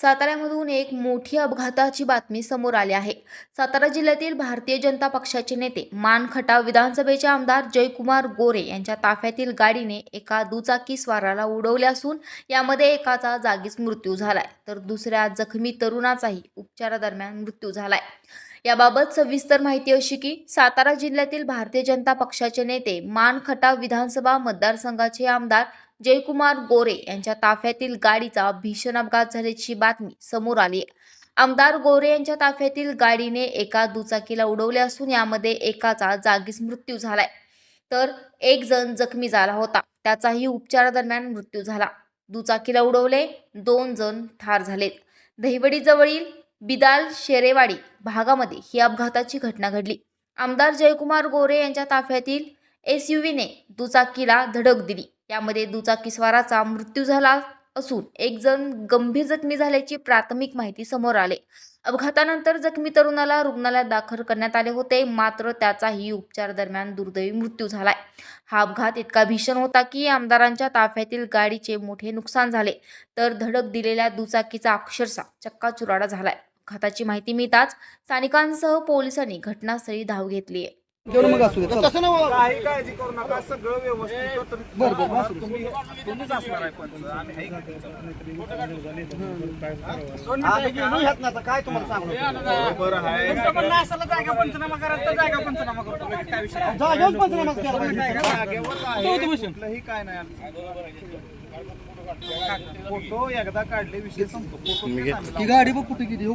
साताऱ्यामधून एक मोठी अपघाताची बातमी समोर आली आहे. सातारा जिल्ह्यातील भारतीय जनता पक्षाचे नेते मान खटाव विधानसभेचे आमदार जयकुमार गोरे यांच्या ताफ्यातील गाडीने एका दुचाकी स्वाराला उडवले असून यामध्ये एकाचा जागीच मृत्यू झालाय तर दुसऱ्या जखमी तरुणाचाही उपचारादरम्यान मृत्यू झालाय. याबाबत सविस्तर माहिती अशी की सातारा जिल्ह्यातील भारतीय जनता पक्षाचे नेते मान खटाव विधानसभा मतदारसंघाचे आमदार जयकुमार गोरे यांच्या ताफ्यातील गाडीचा भीषण अपघात झाल्याची बातमी समोर आली. आहे आमदार गोरे यांच्या ताफ्यातील गाडीने एका दुचाकीला उडवले असून यामध्ये एकाचा जागीच मृत्यू झालाय. तर एक जण जखमी झाला होता. त्याचाही उपचारादरम्यान मृत्यू झाला. दुचाकीला उडवले दोन जण ठार झालेत. दहिवडीजवळील बिदाल शेरेवाडी भागामध्ये ही अपघाताची घटना घडली. आमदार जयकुमार गोरे यांच्या ताफ्यातील एस यू दुचाकीला धडक दिली. यामध्ये दुचाकीस्वाराचा मृत्यू झाला असून एक जण गंभीर जखमी झाल्याची प्राथमिक माहिती समोर आले. अपघातानंतर जखमी तरुणाला रुग्णालयात दाखल करण्यात आले होते. मात्र त्याचाही उपचार दरम्यान दुर्दैवी मृत्यू झालाय. हा अपघात इतका भीषण होता की आमदारांच्या ताफ्यातील गाडीचे मोठे नुकसान झाले. तर धडक दिलेल्या दुचाकीचा अक्षरशः चक्काचुराडा झालाय. अपघाताची माहिती मिळताच स्थानिकांसह पोलिसांनी घटनास्थळी धाव घेतली आहे जेवण मग असू दे चला. तसं नव्हं. काही काळजी करू नका सगळं व्यवस्थित. बरं, बरं. तुम्ही तुम्हीच असणार आहे पंच आम्ही आहे का आम्ही गेलो ह्यात ना आता काय तुम्हाला सांगू? बरं आहे. तुमचं म्हणणं असेल जागा पंचनामा करायचं तर जागा पंचनामा करतो. काय विषय जागेवर पंचनामा केला पाहिजे. जागेवर आहे. कुठलंही काय नाही फोटो एकदा काढले विषय संपतो. फोटो ही गाडी बघ कुठे गेली हो.